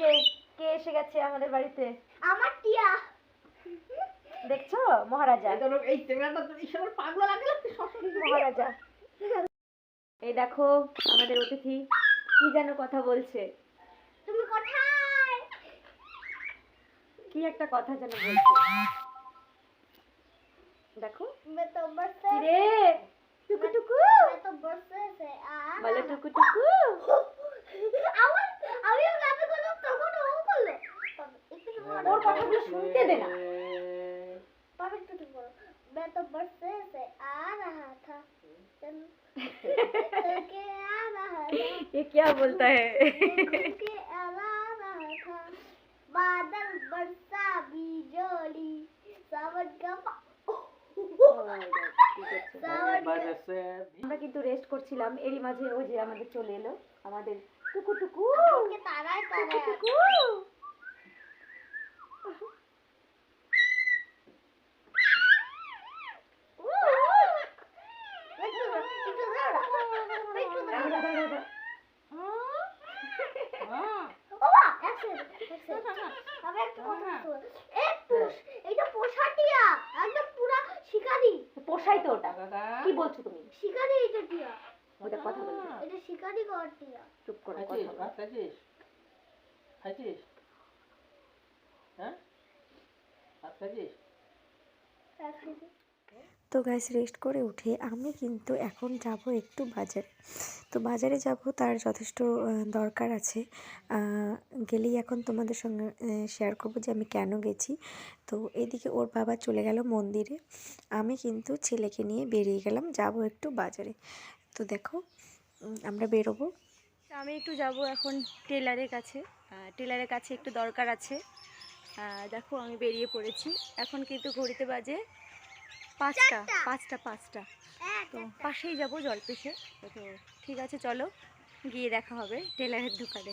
যে কে এসে গেছে আমাদের বাড়িতে? আমার টিয়া। দেখছ? মহারাজা। এই ক্যামেরাটা তো ঈশ্বর পাগল লাগল মহারাজা। এই দেখো আমাদের অতিথি কি যেন কথা বলছে। তুমি কোথায়? কি একটা কথা যেন বলছে। দেখো। রে টুকু টুকু। বলে টুকু টুকু। আমি ওর কথাগুলো শুনতে দে না पापा একটু ঠিক করো मैं तो बस से से आ रहा था चल चल के आ रहा था ये क्या बोलता है चल के आ रहा था बादल बरसा बिजली सावन का पा- सावन का আমরা কিন্তু রেস্ট করছিলাম এরই মাঝে ও যে আমাদের চলে এলো আমাদের টুকু টুকু के ताराय টুকু পোষাই তো ওটা। কি বলছো তুমি? ওটা কথা বলছো চুপ করো কথা বলো। ভাত খাইছিস খাইছিস হ্যাঁ ভাত খাইছিস তো গাছ রেস্ট করে উঠে আমি কিন্তু এখন যাব একটু বাজারে। তো বাজারে যাব তার যথেষ্ট দরকার আছে। গেলেই এখন তোমাদের সঙ্গে শেয়ার করব যে আমি কেন গেছি। তো এদিকে ওর বাবা চলে গেল মন্দিরে। আমি কিন্তু ছেলেকে নিয়ে বেরিয়ে গেলাম যাব একটু বাজারে। তো দেখো আমরা বেরোবো। আমি একটু যাব এখন টেলারের কাছে। টেলারের কাছে একটু দরকার আছে। দেখো আমি বেরিয়ে পড়েছি। এখন কিন্তু ঘড়িতে বাজে পাঁচটা পাঁচটা পাঁচটা। তো পাশেই যাব জলপেশে। তো ঠিক আছে চলো গিয়ে দেখা হবে টেলারের দোকানে।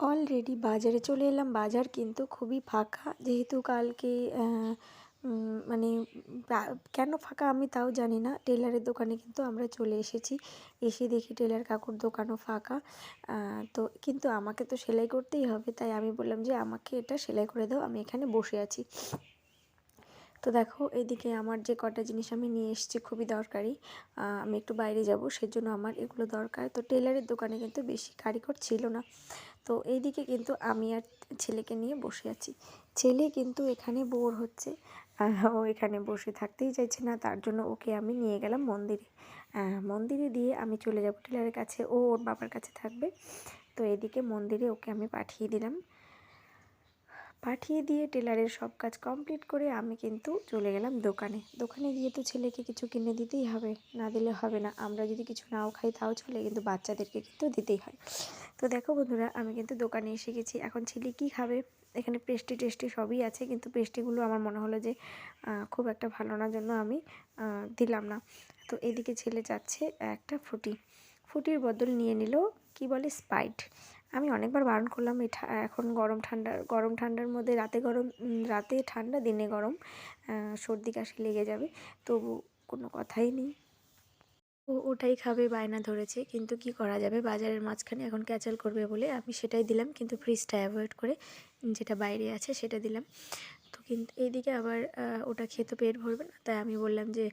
অলরেডি বাজারে চলে এলাম। বাজার কিন্তু খুবই ফাঁকা। যেহেতু কালকে মানে কেন ফাঁকা আমি তাও জানি না। টেলারের দোকানে কিন্তু আমরা চলে এসেছি। এসে দেখি টেলার কাকুর দোকানও ফাঁকা। তো কিন্তু আমাকে তো সেলাই করতেই হবে। তাই আমি বললাম যে, আমাকে এটা সেলাই করে দাও, আমি এখানে বসে আছি। তো দেখো এদিকে আমার যে কটা জিনিস আমি নিয়ে এসেছি খুবই দরকারি। আমি একটু বাইরে যাব, সেজন্য আমার এগুলো দরকার। তো টেলারের দোকানে কিন্তু বেশি কারিগর ছিল না। তো এইদিকে কিন্তু আমি আর ছেলেকে নিয়ে বসে আছি। ছেলে কিন্তু এখানে বোর হচ্ছে। ও এখানে বসে থাকতেই চাইছে না, তার জন্য ওকে আমি নিয়ে গেলাম মন্দিরে। মন্দিরে দিয়ে আমি চলে যাব টেলারের কাছে, ও ওর বাবার কাছে থাকবে। তো এদিকে মন্দিরে ওকে আমি পাঠিয়ে দিলাম। পাঠিয়ে দিয়ে টেলারের সব কাজ কমপ্লিট করে আমি কিন্তু চলে গেলাম দোকানে। দোকানে গিয়ে তো ছেলেকে কিছু কিনে দিতেই হবে, না দিলে হবে না। আমরা যদি কিছু নাও খাই তাও চলে, কিন্তু বাচ্চাদেরকে কিন্তু দিতেই হয়। তো দেখো বন্ধুরা, আমি কিন্তু দোকানে এসে গেছি। এখন ছেলে কী খাবে? এখানে পেস্টি টেস্টি সবই আছে, কিন্তু পেস্টিগুলো আমার মনে হলো যে খুব একটা ভালো না, জন্য আমি দিলাম না। তো এদিকে ছেলে যাচ্ছে একটা ফুটি। ফুটির বদল নিয়ে নিল, কি বলে স্পাইট আমি অনেকবার বারণ করলাম, এই এখন গরম ঠান্ডা, গরম ঠান্ডার মধ্যে রাতে গরম রাতে ঠান্ডা, দিনে গরম সর্দি কাশি লেগে যাবে, তবু কোনো কথাই নেই। ও ওটাই খাবে, বায়না ধরেছে, কিন্তু কি করা যাবে? বাজারের মাঝখানে এখন ক্যাচাল করবে বলে আমি সেটাই দিলাম, কিন্তু ফ্রিজটা অ্যাভয়েড করে যেটা বাইরে আছে সেটা দিলাম। তো কিন্তু এইদিকে আবার ওটা খেতে পেট ভরবে না, তাই আমি বললাম যে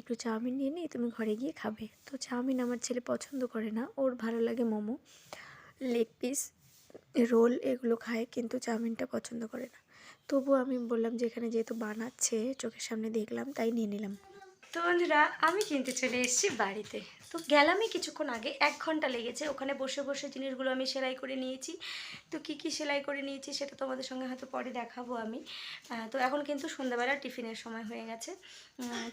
একটু চাউমিন নিয়ে নিই, তুমি ঘরে গিয়ে খাবে। তো চাউমিন আমার ছেলে পছন্দ করে না, ওর ভালো লাগে মোমো। লেগ পিস, রোল এগুলো খায় কিন্তু চাউমিনটা পছন্দ করে না। তবুও আমি বললাম যে এখানে যেহেতু বানাচ্ছে, চোখের সামনে দেখলাম, তাই নিয়ে নিলাম। তো বন্ধুরা, আমি কিন্তু চলে এসেছি বাড়িতে। তো গেলামই কিছুক্ষণ আগে, এক ঘণ্টা লেগেছে। ওখানে বসে বসে জিনিসগুলো আমি সেলাই করে নিয়েছি। তো কি কি সেলাই করে নিয়েছি সেটা তোমাদের সঙ্গে হয়তো পরে দেখাবো আমি। তো এখন কিন্তু সন্ধ্যাবেলা টিফিনের সময় হয়ে গেছে।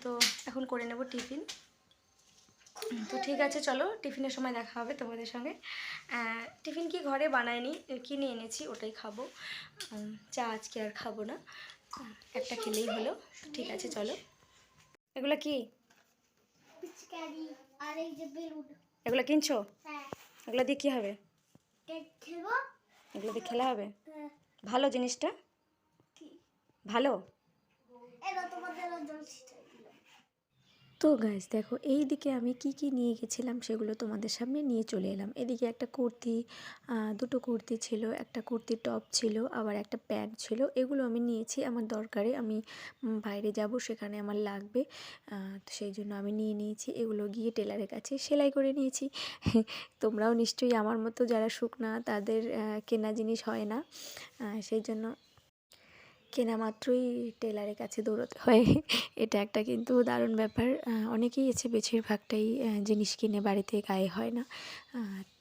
তো এখন করে নেব টিফিন। তো ঠিক আছে চলো টিফিনের সময় দেখা হবে তোমাদের সঙ্গে। টিফিন কি ঘরে বানায়নি? কিনে এনেছি? ওটাই খাব। চা আজকে আর খাব না। একটা খেলেই হলো। ঠিক আছে চলো। এগুলো কি? এগুলো কিনছো? হ্যাঁ। এগুলো দিয়ে কী হবে? এগুলো দিয়ে খেলা হবে? হ্যাঁ। ভালো জিনিসটা? ভালো? তোমাদের তো গাইজ দেখো এই দিকে আমি কি কি নিয়ে গেছিলাম সেগুলো তোমাদের সামনে নিয়ে চলে এলাম। এদিকে একটা কুর্তি দুটো কুর্তি ছিল, একটা কুর্তি টপ ছিল, আবার একটা প্যান্ট ছিল। এগুলো আমি নিয়েছি, আমার দরকারে আমি বাইরে যাব, সেখানে আমার লাগবে। তো সেই জন্য আমি নিয়ে নিয়েছি, এগুলো গিয়ে টেলারের কাছে সেলাই করে নিয়েছি। তোমরাও নিশ্চয়ই আমার মতো যারা শুকনা, তাদের কেনা জিনিস হয় না। সেই জন্য কেনা মাত্রই টেলারের কাছে দৌড়তে হয়। এটা একটা কিন্তু দারুণ ব্যাপার। অনেকেই আছে বেশিরভাগটাই জিনিস কিনে বাড়িতে গায়ে হয় না।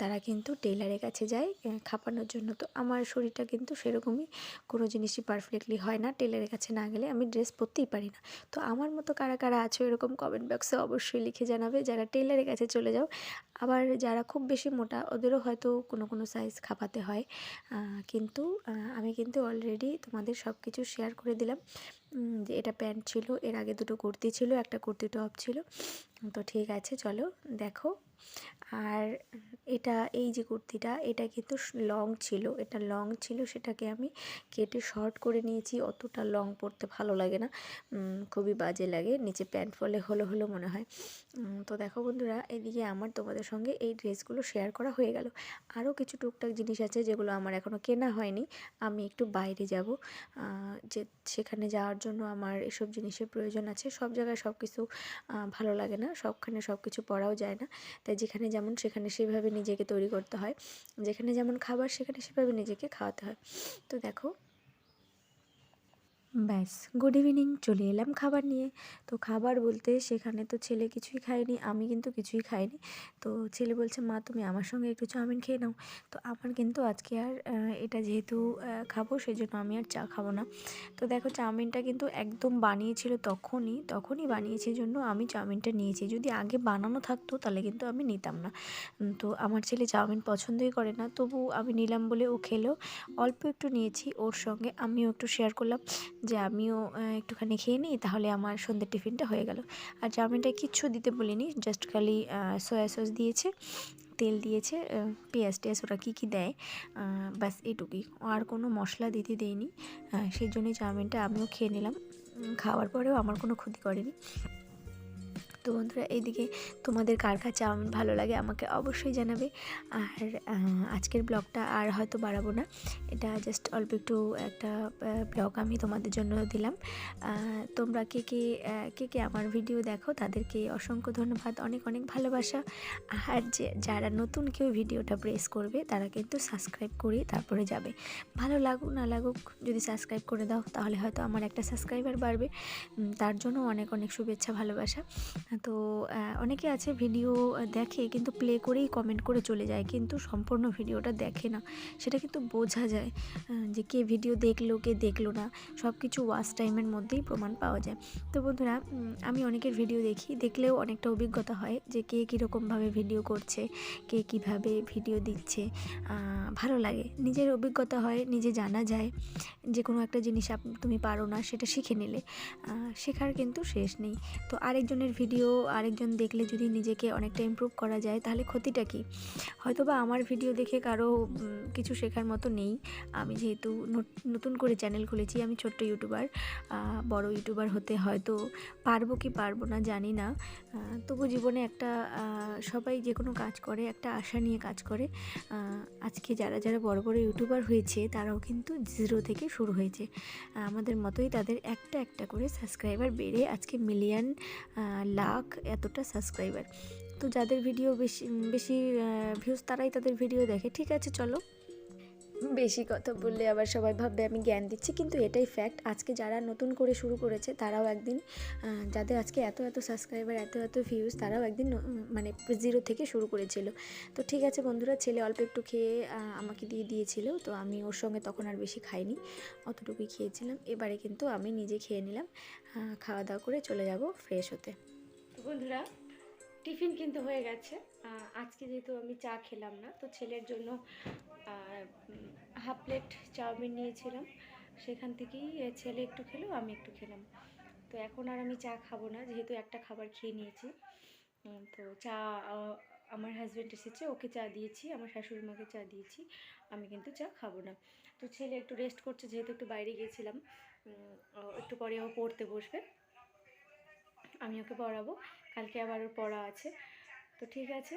তারা কিন্তু টেলারের কাছে যায় খাপানোর জন্য। তো আমার শরীরটা কিন্তু সেরকমই কোনো জিনিসই পারফেক্টলি হয় না। টেলারের কাছে না গেলে আমি ড্রেস পরতেই পারি না। তো আমার মতো কারা কারা আছো এরকম কমেন্ট বক্সে অবশ্যই লিখে জানাবে। যারা টেলারের কাছে চলে যাও, আবার যারা খুব বেশি মোটা, ওদেরও হয়তো কোনো কোনো সাইজ খাপাতে হয়। কিন্তু আমি কিন্তু অলরেডি তোমাদের সব কিছু শেয়ার করে দিলাম। যে এটা প্যান্ট ছিল, এর আগে দুটো কুর্তি ছিল, একটা কুর্তি টপ ছিল। তো ঠিক আছে, চলো দেখো। আর এটা, এই যে কুর্তিটা, এটা কিন্তু লং ছিল। এটা লং ছিল, সেটাকে আমি কেটে শর্ট করে নিয়েছি। অতটা লং পরতে ভালো লাগে না। খুবই বাজে লাগে। নিচে প্যান্ট ফলে হলো হলো মনে হয়। তো দেখো বন্ধুরা, এদিকে আমার তোমাদের সঙ্গে এই ড্রেসগুলো শেয়ার করা হয়ে গেল। আরও কিছু টুকটাক জিনিস আছে যেগুলো আমার এখনও কেনা হয়নি। আমি একটু বাইরে যাব। যে, সেখানে যাওয়ার জন্য আমার এসব জিনিসের প্রয়োজন আছে। সব জায়গায় সব কিছু ভালো লাগে না। সবখানে সব কিছু পরাও যায় না। তাই যেখানে যেমন সেখানে সেভাবে নিজেকে তৈরি করতে হয়। যেখানে যেমন খাবার সেখানে সেভাবে নিজেকে খাওয়াতে হয়। তো দেখো ব্যাস গুড ইভিনিং চলে এলাম খাবার নিয়ে। তো খাবার বলতে সেখানে তো ছেলে কিছুই খায়নি, আমি কিন্তু কিছুই খাইনি। তো ছেলে বলছে, মা, তুমি আমার সঙ্গে একটু চাউমিন খেয়ে নাও। তো আমার কিন্তু আজকে আর এটা যেহেতু খাব সেই জন্য আমি আর চা খাব না। তো দেখো চাউমিনটা কিন্তু একদম বানিয়েছিল তখনই তখনই বানিয়েছে জন্য আমি চাউমিনটা নিয়েছি। যদি আগে বানানো থাকতো তাহলে কিন্তু আমি নিতাম না। তো আমার ছেলে চাউমিন পছন্দই করে না, তবু আমি নিলাম বলে ও খেলো। অল্প একটু নিয়েছি, ওর সঙ্গে আমিও একটু শেয়ার করলাম। যে আমিও একটুখানি খেয়ে নিই, তাহলে আমার সন্ধ্যের টিফিনটা হয়ে গেল। আর চাউমিনটা কিচ্ছু দিতে বলিনি জাস্ট খালি সয়া সস দিয়েছে, তেল দিয়েছে পেঁয়াজ টেয়াজ ওরা কী কী দেয় ব্যাস এটুকুই। আর কোনো মশলা দিতে দেয়নি সেই জন্যই চাউমিনটা আমিও খেয়ে নিলাম। খাওয়ার পরেও আমার কোনো ক্ষতি করেনি। তো বন্ধুরা, এইদিকে তোমাদের কার কার চাউমিন ভালো লাগে আমাকে অবশ্যই জানাবে। আর আজকের ব্লগটা আর হয়তো বাড়াবো না। এটা জাস্ট অল্প একটু একটা ব্লগ আমি তোমাদের জন্য দিলাম। তোমরা কে কে কে কে আমার ভিডিও দেখো, তাদেরকে অসংখ্য ধন্যবাদ, অনেক অনেক ভালোবাসা। আর যে, যারা নতুন কেউ ভিডিওটা প্রেস করবে, তারা কিন্তু সাবস্ক্রাইব করে তারপরে যাবে। ভালো লাগুক, না লাগুক, যদি সাবস্ক্রাইব করে দাও, তাহলে হয়তো আমার একটা সাবস্ক্রাইবার বাড়বে। তার জন্য অনেক অনেক শুভেচ্ছা, ভালোবাসা। তো অনেকে আছে ভিডিও দেখে কিন্তু প্লে করেই কমেন্ট করে চলে যায়, কিন্তু সম্পূর্ণ ভিডিওটা দেখে না। সেটা কিন্তু বোঝা যায় যে কে ভিডিও দেখল, কে দেখল না। সব কিছু ওয়াচ টাইমের মধ্যেই প্রমাণ পাওয়া যায়। তো বন্ধুরা আমি অনেকের ভিডিও দেখি, দেখলেও অনেকটা অভিজ্ঞতা হয় যে কে কীরকমভাবে ভিডিও করছে, কে কীভাবে ভিডিও দিচ্ছে ভালো লাগে। নিজের অভিজ্ঞতা হয়, নিজে জানা যায়, যে কোনো একটা জিনিস তুমি পারো না, সেটা শিখে নিলে শেখার কিন্তু শেষ নেই। তো আরেকজনের ভিডিও আরেকজন দেখলে যদি নিজেকে অনেকটা ইমপ্রুভ করা যায়, তাহলে ক্ষতিটা কী? হয়তো বা আমার ভিডিও দেখে কারও কিছু শেখার মতো নেই। আমি যেহেতু নতুন করে চ্যানেল খুলেছি, আমি ছোট্ট ইউটিউবার বড় ইউটিউবার হতে হয়তো পারব কি পারব না জানি না। তবু জীবনে একটা সবাই যে কোনো কাজ করে, একটা আশা নিয়ে কাজ করে। আজকে যারা যারা বড় বড় ইউটিউবার হয়েছে, তারাও কিন্তু জিরো থেকে শুরু হয়েছে। আমাদের মতোই তাদের একটা একটা করে সাবস্ক্রাইবার বেড়ে আজকে মিলিয়ন লাখ এতটা সাবস্ক্রাইবার তো যাদের ভিডিও বেশি বেশি ভিউজ তারাই তাদের ভিডিও দেখে। ঠিক আছে, চলো। বেশি কথা বললে আবার সবাই ভাববে আমি জ্ঞান দিচ্ছি, কিন্তু এটাই ফ্যাক্ট আজকে যারা নতুন করে শুরু করেছে, তারাও একদিন যাদের আজকে এত এত সাবস্ক্রাইবার এত এত ভিউজ তারাও একদিন মানে জিরো থেকে শুরু করেছিল। তো ঠিক আছে বন্ধুরা, ছেলে অল্প একটু খেয়ে আমাকে দিয়ে দিয়েছিল, তো আমি ওর সঙ্গে তখন আর বেশি খাইনি, অতটুকুই খেয়েছিলাম। এবারে কিন্তু আমি নিজে খেয়ে নিলাম খাওয়া দাওয়া করে চলে যাব ফ্রেশ হতে। বন্ধুরা, টিফিন কিন্তু হয়ে গেছে। আজকে যেহেতু আমি চা খেলাম না, তো ছেলের জন্য হাফ প্লেট চাউমিন নিয়েছিলাম। সেখান থেকেই ছেলে একটু খেলো, আমি একটু খেলাম। তো এখন আর আমি চা খাব না, যেহেতু একটা খাবার খেয়ে নিয়েছি। তো চা আমার হাজব্যান্ড এসেছে, ওকে চা দিয়েছি, আমার শাশুড়ি মাকে চা দিয়েছি, আমি কিন্তু চা খাব না। তো ছেলে একটু রেস্ট করছে, যেহেতু একটু বাইরে গিয়েছিলাম একটু পরে ও পড়তে বসবে। আমি ওকে পড়াবো। কালকে আবার ওর পড়া আছে। তো ঠিক আছে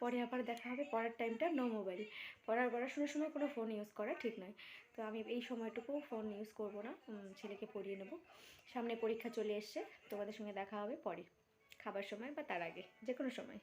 পরে আবার দেখা হবে। পড়ার টাইমটা নো মোবাইল পড়ার পড়াশোনার সময় কোনো ফোন ইউজ করা ঠিক নয়। তো আমি এই সময়টুকু ফোন ইউজ করব না। ছেলেকে পড়িয়ে নেব। সামনে পরীক্ষা চলে এসছে। তোমাদের সঙ্গে দেখা হবে পরে। খাবার সময় বা তার আগে যে কোনো সময়।